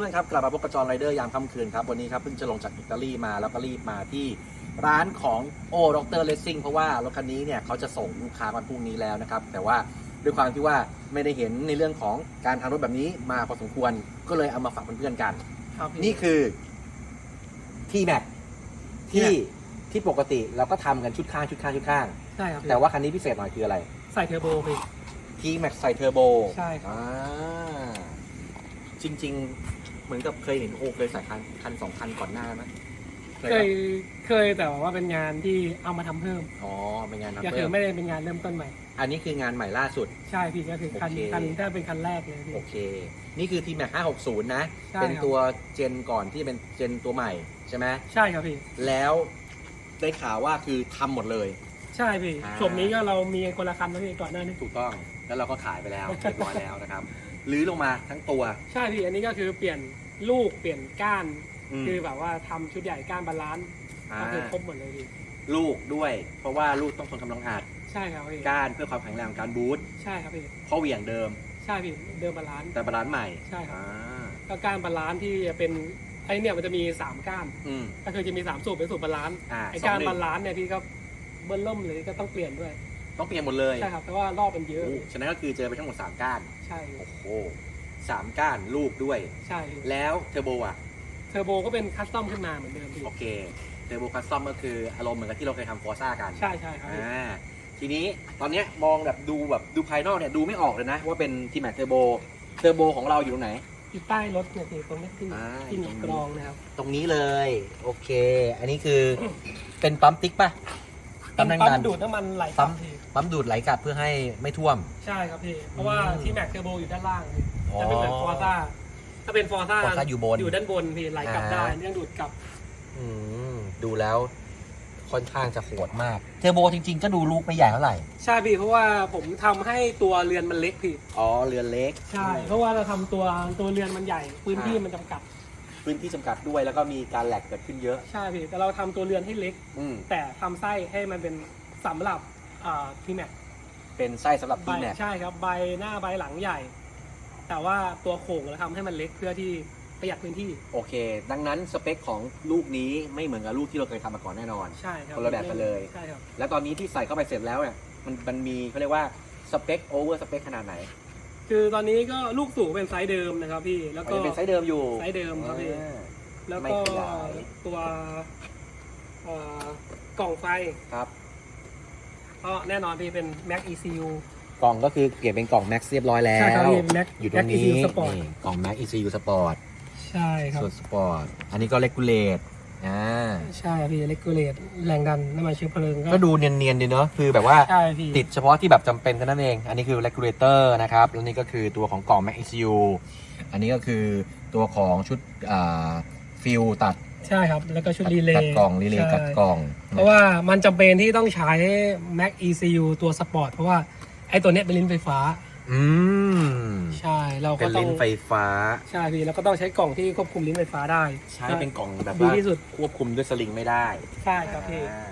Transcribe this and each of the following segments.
เพื่อนๆครับกลับมาพบกับจอห์นไรเดอร์ยามค่ำคืนครับวันนี้ครับเพิ่งจะลงจากอิตาลีมาแล้วก็รีบมาที่ร้านของโอด็อกเตอร์เลสซิ่งเพราะว่ารถคันนี้เนี่ยเขาจะส่งลูกค้าวันพรุ่งนี้แล้วนะครับ แต่ว่าด้วยความที่ว่าไม่ได้เห็นในเรื่องของการทำรถแบบนี้มาพอสมควรก็เลยเอามาฝากเพื่อนๆกัน ครับพี่ นี่คือที่แม็กที่ที่ปกติเราก็ทำกันชุดข้างชุดข้างชุดข้าง ใช่ครับพี่แต่ว่าคันนี้พิเศษหน่อยคืออะไรใส่เทอร์โบพี่ ทีแม็กใส่เทอร์โบ ใช่ครับ อ่าจริงๆ เหมือนกับเคยเห็นโอเคยใส่คันคันสองคันก่อนหน้าไหมเคยเคปะยเคยแต่ว่าเป็นงานที่เอามาทำเพิ่มอ๋อเป็นงานทำก็เพิ่คือมไม่ได้เป็นงานเริ่มต้นใหม่ อันนี้คืองานใหม่ล่าสุด ใช่พี่ก็คือคันโอเค คันถ้าเป็นคันแรกเลยพี่ โอเค นี่คือ T-Max 560 นะ ใช่เป็นครับ ตัวเจนก่อนที่เป็นเจนตัวใหม่ใช่ไหมใช่ครับพี่ แล้วได้ข่าวว่าคือทำหมดเลย ใช่พี่อ่า ส่วนนี้ก็เรามีคนละคันแล้วพี่ก่อนหน้านี้ ถูกต้องแล้วเราก็ขายไปแล้ว เรียบร้อยแล้วนะครับรื้อลงมาทั้งตัว ใช่พี่อันนี้ก็คือเปลี่ยน ลูกเปลี่ยนก้านมคือแบบว่าทำชุดใหญ่ก้านบาลานซ์อ่าก็คือครบหมดเลยพี่ลูกด้วย เพราะว่าลูกต้องทนกำลังอัดใช่ครับพี่ก้านเพื่อความแข็งแรงของการบูทใช่ครับพี่ข้อเหวี่ยงเดิม ใช่พี่เดิมบาลานซ์แต่บาลานซ์ใหม่ใช่ครับอ่าก็ก้านบาลานซ์ที่จะเป็นไอเนี่ยมันจะมีสามก้าน อืมก็คือจะมีสามสูบเป็นสูบบาลานซ์อ่าไอสองการหนึ่งบาลานซ์เนี่ยพี่ก็เบิ้ลเริ่มเลยก็ต้องเปลี่ยนด้วยต้องเปลี่ยนหมดเลยใช่ครับเพราะว่ารอบมันเยอะโอ้ฉะนั้นก็คือเจอไปทั้งหมด3ก้าน ใช่ โอ้โห สามก้านลูกด้วย ใช่ แล้วเทอร์โบอะ เทอร์โบก็เป็นคัสตอมขึ้นมาเหมือนเดิมพี่ โอเค เทอร์โบคัสตอมก็คืออารมณ์เหมือนกับที่เราเคยทำฟอร์ซ่ากันใช่ใช่ครับพี่อ่าทีนี้ตอนเนี้ยมองแบบดูแบบดูภายนอกเนี่ยดูไม่ออกเลยนะ ว่าเป็นทีแม็กเทอร์โบ เทอร์โบของเราอยู่ตรงไหน อยู่ใต้รถเนี่ยพี่ตรงนี้ที่อ่า ที่มีกรองนะครับตรงนี้เลย โอเค อันนี้คือเป็นปั๊มติ๊กป่ะเป็นแรงปั๊ดัมนดูดน้ำมันไหลปั๊ปั๊มมพี่ปั๊มดูดไหลกลับเพื่อให้ไม่ท่วม ใช่ครับพี่ เพราะว่าอืม ที่แม็กเทอร์โบอยู่ด้านล่างพี่อ๋อ จะไม่เหมือนฟอร์ซ่าถ้าเป็นฟอร์ซ่า Forza อยู่บนอยู่ด้านบนพี่ไหลกลับอ่าได้เรื่องดูดกลับ อืมดูแล้วค่อนข้างจะโหดมาก เทอร์โบจริง ๆ ก็ดูลูกไม่ใหญ่เท่าไหร่ ใช่พี่เพราะว่าผมทำให้ตัวเรือนมันเล็กพี่ อ๋อเรือนเล็กใช่ เพราะว่าเราทำตัวตัวเรือนมันใหญ่พื้นที่อ่ามัมันจำกัด พื้นที่จำกัดด้วยแล้วก็มีการแหลกเกิดขึ้นเยอะ ใช่พี่แต่เราทำตัวเรือนให้เล็ก อืมแต่ทำไส้ให้มันเป็นสำหรับทีแม็กเป็นไส้สำหรับใบทีแม็กใช่ครับใบหน้าใบหลังใหญ่ แต่ว่าตัวโครงเราทำให้มันเล็กเพื่อที่ประหยัดพื้นที่ โอเค ดังนั้นสเปคของลูกนี้ไม่เหมือนกับลูกที่เราเคยทำมาก่อนแน่นอน ใช่ครับคนละแบบกันเลย ใช่ครับ แล้วตอนนี้ที่ใส่เข้าไปเสร็จแล้วเนี่ยมันมันมีเขาเรียกว่าสเปคโอเวอร์สเปคขนาดไหนคือตอนนี้ก็ลูกสูงเป็นไซส์เดิมนะครับพี่ แล้วมันก็จะเป็นไซส์เดิมอยู่ไซส์เดิมครับพี่ อ่า แล้วไม่ก็ขยาย ตัวเอ่อกล่องไฟครับ ก็แน่นอนพี่เป็น Mac ECU กล่องก็คือเปลี่ยนเป็นกล่อง Max เรียบร้อยแล้ว ใช่ครับพี่ Mac อยู่ตรงนี้ Mac ECU Sport นี่กล่อง Max ECU Sport ใช่ครับ ส่วน Sport อันนี้ก็ Regulate อ่าใช่พี่เลกูเลตแรงดันน้ำมันเชื้อเพลิงก็ดูเนียนๆดีเนาะคือแบบว่า ใช่พี่ติดเฉพาะที่แบบจำเป็นเท่านั้นเอง อันนี้คือ regulator นะครับ แล้วนี่ก็คือตัวของกล่อง Max ECU อันนี้ก็คือตัวของชุดฟิลตัดใช่ครับแล้วก็ชุดรีเลกัดย์กล่องรีเลย์ใช่กัดกล่องเพราะว่ามันจำเป็นที่ต้องใช้ Mac ECU ตัวสปอร์ตเพราะว่า ไอ้ตัวเนี้ยเป็นลิ้นไฟฟ้า อืมใช่ เราเป็ก็นต้อลิ้งนไฟฟ้า ใช่พี่แล้วก็ต้องใช้กล่องที่ควบคุมลิ้นไฟฟ้าได้ ใช้เป็นกล่องแบบดีว่าที่สุด ควบคุมด้วยสลิงไม่ได้ใช่ครับพี่ อ่า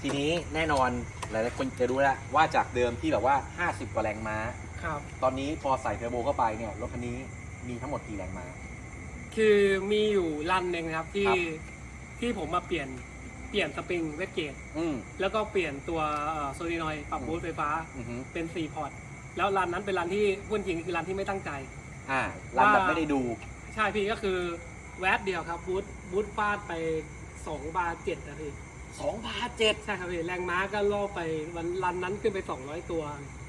ทีนี้แน่นอนหลายๆคนจะรู้แล้วว่าจากเดิมที่แบบว่า 50 กว่าแรงม้า ครับ ตอนนี้พอใส่เทอร์โบเข้าไปเนี่ยรถคันนี้มีทั้งหมดกี่แรงม้า คือมีอยู่รันหนึ่งนะครับที่ครับ ที่ผมมาเปลี่ยน เปลี่ยนสปริงเวทเกตอืมแล้วก็เปลี่ยนตัวโซลินอยปรับอืมบูสต์ไฟฟ้าอือหือเป็น 4 พอร์ต แล้วรันนั้นเป็นรันที่พูดจริงคือรันที่ไม่ตั้งใจ อ่ารันแบบว่าไม่ได้ดู ใช่พี่ก็คือแวบเดียวครับบูสต์บูสต์ฟาดไป 2 บาร์เจ็ดนะพี่2พาเจ็ดใช่ครับพี่แรงม้าก็ล่อไปวันรันนั้นขึ้นไป 200 ตัว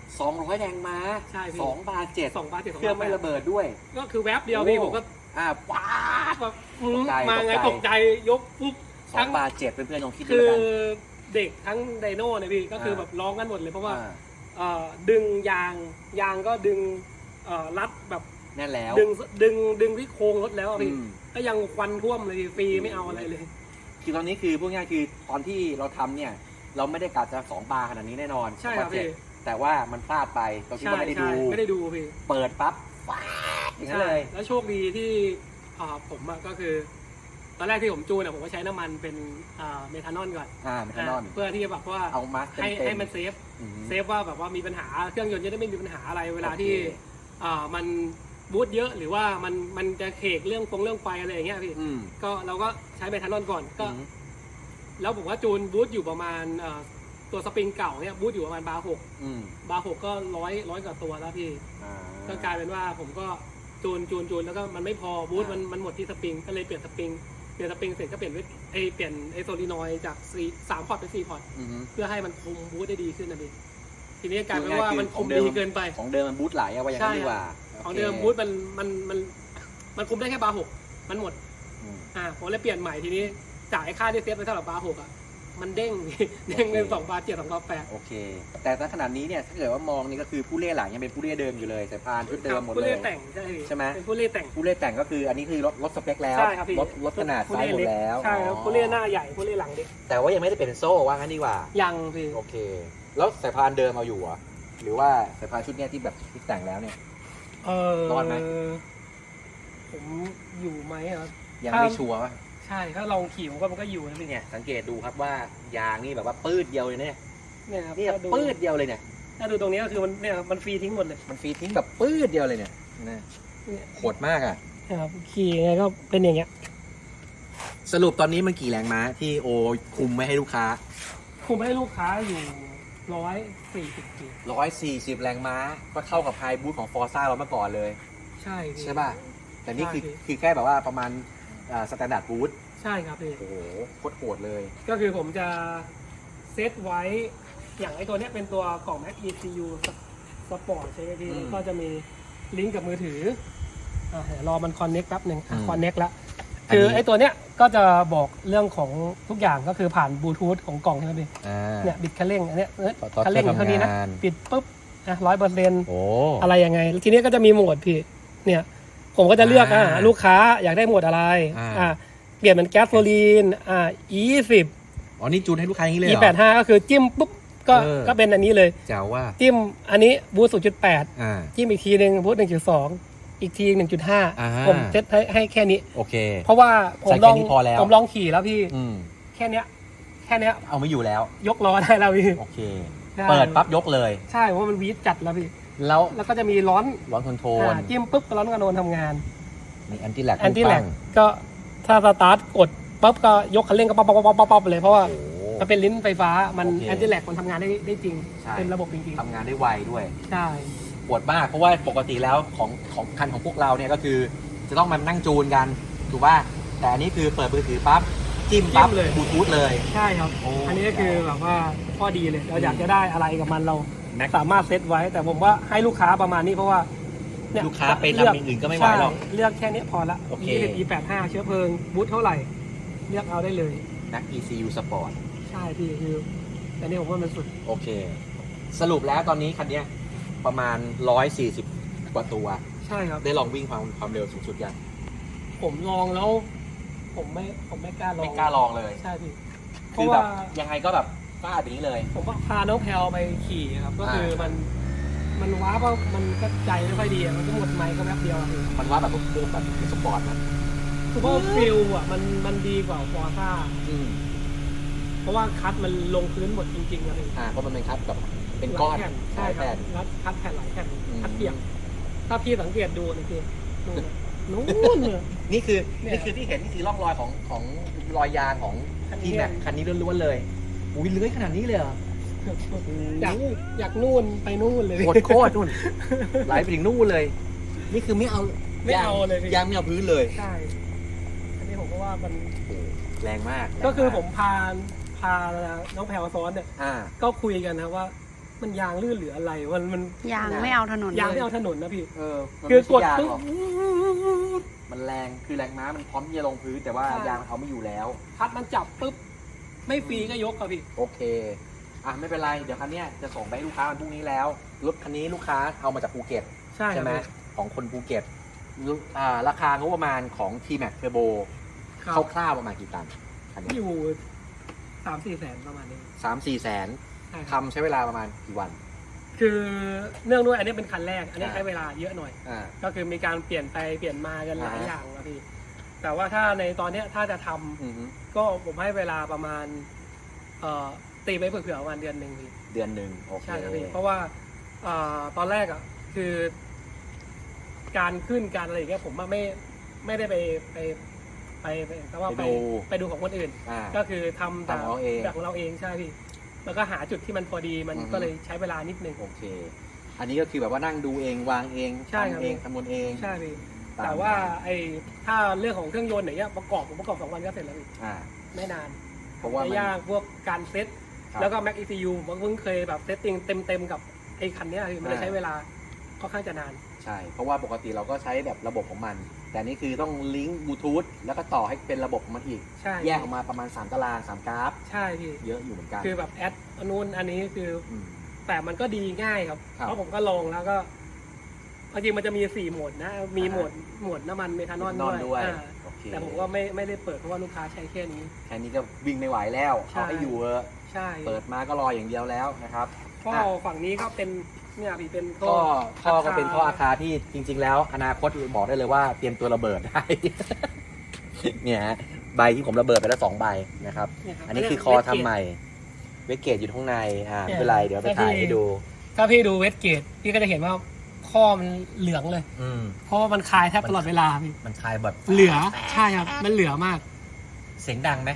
200แรงม้าใช่พี่2บาเจ็ด2บาร์เจ็ดเครื่องไม่ระเบิดด้วย ก็คือแวบเดียวพี่โอ้ ผมก็อ่าว้าดแบบอืมตกใจมาไงตตกกใจ ใจยกปุ๊บ สอทั้งงบาเจ็ดเพื่อนๆลองคิดดูคืแล้วอกัน เด็กทั้งไดโน่เนี่ยพี่ก็คืออ่า แบบร้องกันหมดเลยเพราะว่าอ่าเอ่อดึงยางยางก็ดึงเอ่อรัดแบบแน่นแล้วดึงดึงดึงที่โครงรถแล้วอะอืพี่มก็ยังควันท่วมเลยพี่ฟรีไม่เอาอะไรเลย คือตอนนี้คือพูดง่ายๆคือตอนที่เราทำเนี่ย เราไม่ได้กะจะสองบาร์ขนาดนี้แน่นอนใช่ครับสองาเจ็ดพี่ แต่ว่ามันพลาดไปเราคิดใช่ว่าไม่ได้ดูใช่ไม่ได้ดูพี่ เปิดปั๊บฟ้าดอย่างนั้นเลย แล้วโชคดีที่อ่าผมอะก็คือ ตอนแรกที่ผมจูนอะผมก็ใช้น้ำมันเป็นอ่าเมทานอลก่อนอ่าเมทานอลอ่าเพื่อที่จะแบบว่าเอามาเต็มให้เต็ให้มมันเซฟเซฟฟว่าแบบว่ามีปัญหาเครื่องยนต์จะได้ไม่มีปัญหาอะไรเวลาที่โอเคอ่ามันบูทเยอะหรือว่ามันมันจะเคกเรื่องฟงเรื่องไฟอะไรอย่างเงี้ยพี่อืมก็เราก็ใช้เมทานอลก่อนก็อืมแล้วผมว่าจูนบูทอยู่ประมาณเอ่อตัวสปริงเก่าเนี่ยบูทอยู่ประมาณบาร์หกอืมบาร์หกก็ร้อยร้อยกว่าตัวแล้วพี่อ่าก็กลายเป็นว่าผมก็จูนจูนจูนแล้วก็มันไม่พอบูทอ่ามัมันมันหมดที่สปริงก็เลยเปลี่ยนสปริง เปลี่ยนสปริงเสร็จก็เปลี่ยนเวทไอเปลี่ยนไอโซลินอยด์จากสี่สามพอร์ตเป็นสี่พอร์ตอืมเพื่อให้มันคุมบูทได้ดีขึ้นนะพี่ทีนี้กลายเป็นคือง่ายว่าคือมันคุมของเดิมดีเกินไป ของเดิมมันบูทไหลเอาไว้อย่างนั้นใช่ดีกว่าของเดิมโคบูทมันมันมันมันคุมได้แค่บาร์หกมันหมด อืม อ่าผมเลยเปลี่ยนใหม่ทีนี้จ่ายค่าที่เซฟไปเท่าไหร่บาร์หกอะ มันเด้งเด้งเป็นโอเคสองบาร์เจ็ดสองบาร์แปดโอเค แต่ถ้าขนาดนี้เนี่ยถ้าเกิดว่ามองนี่ก็คือผู้เล่หลังยังเป็นผู้เล่เดิมอยู่เลยสายพานชุดเดิมหมดผู้เลยเล่นแต่งใช่พี่ใช่ไหมเป็นผู้เล่นแต่งผู้เล่แต่งก็คืออันนี้คือลดลดสเปคแล้วใช่ครับพี่ลดลดขนาดผู้ไซส์หมดเล็กแล้วใช่ครับอ๋อผู้เล่นหน้าใหญ่ผู้เล่นหลังเด็กแต่ว่ายังไม่ได้เป็นโซ่ว่างั้นดีกว่ายังพี่โอเค แล้วสายพานเดิมเอาอยู่เหรอหรือว่าสายพานชุดเนี้ยที่แบบที่แต่งแล้วเนี่ยเออรอดไหมผมอยู่ไหมครับยังครับไม่ชัวร์ว่า ใช่ถ้าลองขี่ผมก็มันก็อยู่นะพี่เนี่ยสังเกตดูครับว่ายางนี่แบบว่าปื้ดเดียวเลยเนี่ยเนี่ยครับเนี่ยถ้าดูปื้ดเดียวเลยเนี่ยถ้าดูตรงนี้ก็คือมันเนี่ยครับมันฟรีทิ้งหมดเลยมันฟรีทิ้งแบบปื้ดเดียวเลยเนี่ยนะเนี่ยโหดมากอะ นะครับขี่ยังไงก็เป็นอย่างเงี้ยสรุปตอนนี้มันกี่แรงม้าที่โอคุมไม่ให้ลูกค้า คุมให้ลูกค้าอยู่ร้อยสี่สิบกิ140 แรงม้าก็เท่ากับไฮบูทของฟอร์ซ่าเราเมื่อก่อนเลย ใช่พี่ ใช่ป่ะ แต่นี่คือใช่พี่คือแค่แบบว่าประมาณ สแตนดาร์ดบูทใช่ครับพี่โอ้โหโคตรโหดเลย ก็คือผมจะเซตไว้อย่างไอ้ตัวเนี้ยเป็นตัวกล่อง Mac ECU สปอร์ตใช่ไหมพี่อืมแล้วก็จะมีลิงก์กับมือถืออะเดี๋ยวรอมันคอนเน็กแป๊บหนึ่งอืมคอนเน็กละอันคือนี้ไอ้ตัวเนี้ยก็จะบอกเรื่องของทุกอย่างก็คือผ่านบลูทูธของกล่องใช่ไหมพี่อ่า เนี่ยบิดคันเร่งอันเนี้ยเอ้ยตอนคันเร่งอยู่เท่านี้นะ ทำงาน ปิดปุ๊บนะร้อยเปอร์เซ็นต์โอ้ อะไรยังไง ทีนี้ก็จะมีโหมดพี่ เนี่ย ผมก็จะเลือกอ่าอ่าลูกค้าอยากได้โหมดอะไรอ่า อ่าเปลี่ยนเป็นแก๊สโซลีนอ่า E สิบ อ๋อนี่จูนให้ลูกค้าอย่างนี้เลย E เหรอ แปดห้าก็คือจิ้มปุ๊บก็เออ ก็เป็นอันนี้เลยเจ๋วว่า จิ้มอันนี้บูสต์ศูนย์จุดแปดอ่า จิ้มอีกทีหนึ่งบูสหนึ่งจุดสองอีกทีหนึ่งจุดห้าอ่า ผมเซตให้ให้แค่นี้ โอเค เพราะว่าผมใส่ลแค่องนี้พอแล้ว ผมลองขี่แล้วพี่อืมแค่เนี้ย แค่เนี้ยเอาไม่อยู่แล้ว ยกล้อได้แล้วพี่โอเค ได้เปิดปั๊บยกเลย ใช่เพราะมันวีดจัดแล้วพี่ แล้วแล้วก็จะมีร้อนร้อนคอนโทรลอ่าจิ้มปุ๊บร้อนกระโดนทำงาน มีแอนตี้แลกแอนตี้แลกก็ถ้าสตาร์ทกดปุ๊บก็ยกคันเร่งก็ป๊อปป๊อปป๊อปป๊อปป๊อปเลยเพราะว่าโอ้โหมันเป็นลิ้นไฟฟ้ามันโอเคแอนตี้แลกมันทำงานได้ได้จริง ใช่ เป็นระบบจริงทำงานได้ไวด้วย ๆใช่ปวดมากเพราะว่าปกติแล้วของของคันของพวกเราเนี่ยก็คือจะต้องมานั่งจูนกันถูกป่ะแต่อันนี้คือเปิดมือถือปั๊บจิ้มปั๊บบลูทูธเลย ใช่ครับ โอ้ อันนี้ก็คือแบบว่าข้อดีเลยเราอยากจะได้อะไรกับมันเรา แม็ก สามารถเซตไว้ แต่ผมว่าให้ลูกค้าประมาณนี้เพราะว่าเนี่ยลูกค้าไปเลืทำอย่างอื่นก็ไม่ไหวหรอกใช่เลือกแค่นี้พอละโอเค E แปดห้าเชื้อเพลิงบูทเท่าไหร่ เลือกเอาได้เลยนัก ECU Sport ใช่พี่คือแต่นี่ผมว่ามันสุดโอเค สรุปแล้วตอนนี้คันเนี้ยประมาณ 140 กว่าตัว ใช่ครับ ได้ลองวิ่งความความเร็วสูงสุดยังผมลองแล้ว ผมไม่ผมไม่กล้าลองไม่กล้าลองเลย ใช่พี่เพคือราะแบว่าบยังไงก็แบบ ฟาดอย่างนี้เลย ผมก็พาน้องแพลวไปขี่ครับก็คืออ่ามัมันมันว้าว่ามันก็ใจไม่ค่อยดีอะมันก็หมดไมค์ก็แป๊บเดียวอะพี่มันว่าแบบพวกแบบสปอร์ตนะคือว่าฟิลอะมันมันดีกว่าฟอร์ซ่าอืมเพราะว่าคัดมันลงพื้นหมดจริงๆอะพี่อ่าเพราะมันเป็นคัดแบบเป็นก้อนหลายแผ่นหใช่ลายครัแผ่บนรัดคัดแผ่นหลายแผ่นอืม คัดเปียกถ้าพี่สังเกตดูนะพี่นู่นน่ะนู่นเนี่ย นี่คือเนี่ย นี่คือที่เห็นนี่คือร่องรอยของของรอยยางของคันนี้ทีแม็กคันนี้ล้วนๆเลย อุ้ยเลื้อยขนาดนี้เลยเหรออยากอยากนู่นไปนู่นเลยโคตรโคตรนู่นไหลไปถึงนู่นเลย นี่คือไม่เอาไม่เอาเลยพี่ยางไม่เอาพื้นเลยใช่อันนี้ผมก็ว่ามันโอ้โหแรงมาก ก็คือแรงากผมพาพาน้องแพลวซ้อนเนี่ยอ่าก็คุยกันนะว่า มันยางลื่นหรืออะไรมันมันยางไม่เอาถนนยางเลไม่ยเอาถนนนะพี่เออมันคือไม่กใช่ดยางปุ๊บหรอกมันแรงคือแรงม้ามันพร้อมที่จะลงพื้นแต่ว่าใช่ยางมันเอาไม่อยู่แล้วคัดมันจับปุ๊บ ไม่ฟรีก็ยกครับพี่ โอเค อะไม่เป็นไร เดี๋ยวคันเนี้ยจะส่งไปให้ลูกค้าวันพรุ่งนี้แล้ว รถคันนี้ลูกค้าเอามาจากภูเก็ตใช่คใช่รับไหมพี่ของคนภูเก็ตลูกอ่าราคางบประมาณของ T-Max Turbo ครับคร่าวๆประมาณกี่ตันคันนี้อยู่สามสี่แสนประมาณนี้สามสี่แสนใช่ครับทำใช้เวลาประมาณกี่วัน คือเนื่องด้วยอันนี้เป็นคันแรก อันนี้อ่า ใช้เวลาเยอะหน่อย อ่า ก็คือมีการเปลี่ยนไปเปลี่ยนมากันหลายอ่า อย่างนะพี่ แต่ว่าถ้าในตอนเนี้ยถ้าจะทำอือฮึก็ผมให้เวลาประมาณ เอ่อตีไปเผื่อๆประมาณเดือนหนึ่งพี่ เดือนหนึ่งโอเคใช่ครับพี่เพราะว่าเอ่อตอนแรกอะคือ การขึ้นการอะไรอย่างเงี้ยผมว่าไม่ไม่ได้ไปไปไปไปก็ว่าไปไปดูไปดูของคนอื่น อ่า ก็คือทำแต่ทำของเราเองแบบของเราเองใช่พี่แล้วก็หาจุดที่มันพอดีมันอือฮึ ก็เลยใช้เวลานิดนึง โอเค อันนี้ก็คือแบบว่านั่งดูเองวางเองใช่ครับ ทำเองคำนวณเอง ใช่พี่ตม แต่ว่าไอ้ถ้าเรื่องของเครื่องยนต์อย่างเงี้ยประกอบผมประกอบสองวันก็เสร็จแล้วพี่อ่าไม่นานเพราะว่าไม่มัน ยากพวกการเซตครับแล้วก็ Mac ECU ผมเพิ่งเคยแบบเซตติ้งเต็มเต็มๆกับไอ้คันเนี้ยพี่มันจะอ่า ใช้เวลาค่อนข้างจะนาน ใช่ เพราะว่าปกติเราก็ใช้แบบระบบของมัน แต่นี่คือต้องลิงก์บลูทูธแล้วก็ต่อให้เป็นระบบของมันอีก ใช่แยกออกมาประมาณ 3 ตาราง 3 กราฟ ใช่พี่เยอะอยู่เหมือนกันคือแบบแอดอันนู้นอันนี้คือ ม แต่มันก็ดีง่ายครับ ครับ เพราะผมก็ลองแล้วก็ จริงๆมันจะมีสี่โหมดนะ มีอ่าฮะโหมดโหมดน้ำมันเมทานอลนอนด้ด้ววยยอ่าโอเคแต่ผมก็ไม่ไม่ได้เปิดเพราะว่าลูกค้าใช้แค่นี้ แค่นี้ก็วิ่งไม่ไหวแล้วใช่ เอาให้อยู่เออะใช่เปิดมาก็รออย่างเดียวแล้วนะครับ ท่ออะฝั่งนี้ก็เป็นเนี่ยพี่เป็นท่ท่ออท่อก็เป็นท่ออาคาที่จริง ๆ แล้ว อนาคตบอกได้เลยว่าเตรียมตัวระเบิดได้ เนี่ยฮะใบที่ผมระเบิดไปแล้วสองใบนะครับ เนี่ยรับอันนี้คือคอทำใหม่ เวกเกตอยู่ข้างในอ่าไม่เป็นไรเดี๋ยวไปถ่ายให้ดู ถ้าพี่ดูเวสเกตพี่ก็จะเห็นว่า ข้อมันเหลืองเลย อืม เพราะว่ามันคลายแทบตลอดเวลาพี่มันคลายแบบเหลือใช่ครับ มันเหลือมาก เสียงดังไหม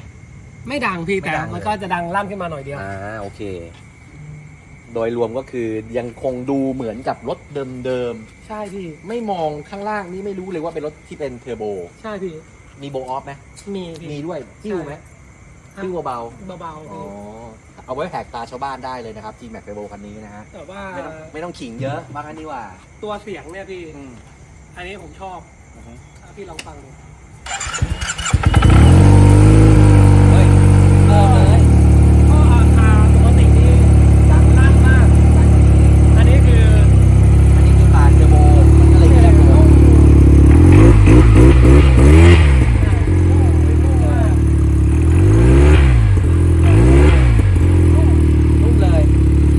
ไม่ดังพี่ไม่แต่ดังเลย มันก็จะดังลั่นขึ้นมาหน่อยเดียว อ่าโอเค โดยรวมก็คือยังคงดูเหมือนกับรถเดิมใช่พี่ ๆ ไม่มองข้างล่างนี่ไม่รู้เลยว่าเป็นรถที่เป็นเทอร์โบ ใช่พี่ มีโบออฟไหม มีพี่มีด้วยจิ้วไหม จิ้วเบาเบาๆๆอ๋อ พี่เอาไว้แหกตาชาวบ้านได้เลยนะครับ G Max Turbo คันนี้นะฮะ แต่ว่าไม่ต้องไม่ต้องขิงเยอะมากกันดีกว่าตัวเสียงเนี่ยพี่ อืมอันนี้ผมชอบอือฮึถ้าพี่ลองฟังดู เฮ้ยเริ่มเลย ก็อาคาปกตินี่ดังลั่นมาก อันนี้คือ อันนี้คือปานเทอร์โบมันก็เลย เสี เรี ย ย ง ก นุ่ ว่าม นุ่มเลย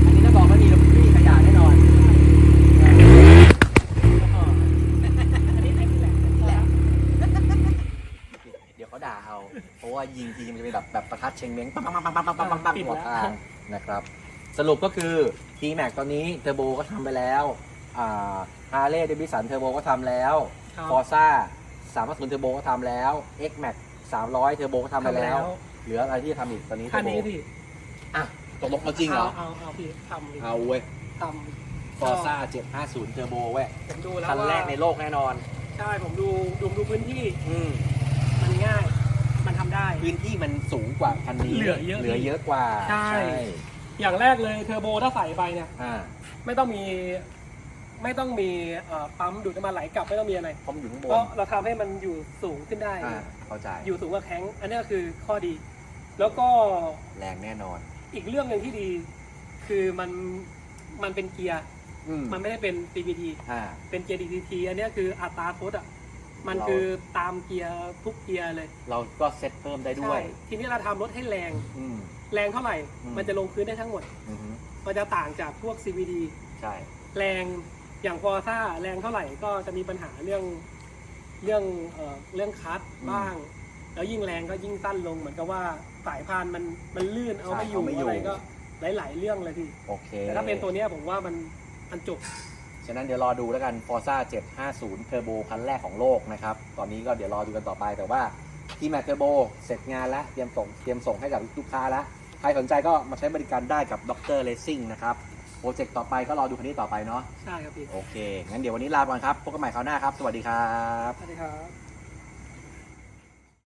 อันนี้ถ้าบอกไม่มีเราพี่ขยะแน่นอน อันนี้ไอ้นี่แหละ เดี๋ยว เขาด่าเอาเพราะว่ายิงทีมันจะเป็นแบบแบบประทัดเชงเม้งปังปังปังปังปังปังปังปังหัวทางนะครับ สรุปก็คือ T Max ตอนนี้เทอร์โบก็ทำไปแล้วอ่าฮาร์เลย์เดวิสันเทอร์โบก็ทำแล้วครับฟอร์ซ่าสามารถศูนย์เทอร์โบก็ทำแล้ว X Max 300เทอร์โบก็ทำไปแล้ว เหลืออะไรที่จะทำอีกตอนนี้เทคัอนร์โบนี้พี่อะตกลงเอาจริงเหรอ เอาเอาพี่ทำดิเอาเว้ยทฟอร์ซ่า750เทอร์โบเว้ยำผมดูแล้วคันว่าแรกในโลกแน่นอน ใช่ผมดูดูดูพื้นที่อืมมันง่าย มันทำได้ พื้นที่มันสูงกว่าคันนี้เหลือเยอะเหลือเยอะกว่าใช่ อย่างแรกเลยเทอร์โบถ้าใส่ไปเนี่ยอ่าไม่ต้องมีไม่ต้องมีเอ่อปั๊มดูดน้ำมันไหลกลับไม่ต้องมีอะไร ผมอยู่ข้างบเพนราะเราทำให้มันอยู่สูงขึ้นได้ อ่าเข้าใจอยู่สูงกว่าแข้งอันนี้ก็คือข้อดี แล้วก็แรงแน่นอน อีกเรื่องหนึ่งที่ดี คือมันมันเป็นเกียร์ อืมมันไม่ได้เป็น CVT อ่าเป็นเกียร์ DCT อันนี้คืออัตราโทดอะ มันเราคือตามเกียร์ทุกเกียร์เลยเราก็เซ็ตเพิ่มได้ด้วย ใช่ทีนี้เราทำรถให้แรง อืม แรงเท่าไหร่ อืม มันจะลงพื้นได้ทั้งหมด อืมมันจะต่างจากพวก CVD ใช่ แรงอย่างฟอร์ซ่าแรงเท่าไหร่ก็จะมีปัญหาเรื่องเรื่องเอ่อเรื่องคัสบ้าง แล้วยิ่งแรงก็ยิ่งสั้นลง เหมือนกับว่าสายพานมันมันลื่นเอาไม่อยู่ อะไรก็หลาย ๆ เรื่องเลยพี่โอเคแต่ถ้าเป็นตัวเนี้ยผมว่ามันมันจบ ฉะนั้นเดี๋ยวรอดูแล้วกัน Forza 750 Turbo คันแรกของโลกนะครับ ตอนนี้ก็เดี๋ยวรอดูกันต่อไป แต่ว่าที่ Max Turbo เสร็จงานแล้ว เตรียมส่งเตรียมส่งให้กับลูกค้าแล้ว ใครสนใจก็มาใช้บริการได้กับ Dr. Racing นะครับ โปรเจกต์ต่อไปก็รอดูคันนี้ต่อไปเนาะ ใช่ครับพี่ โอเค งั้นเดี๋ยววันนี้ลาไปก่อนครับ พบกันใหม่คราวหน้าครับ สวัสดีครับ สวัสดีครับ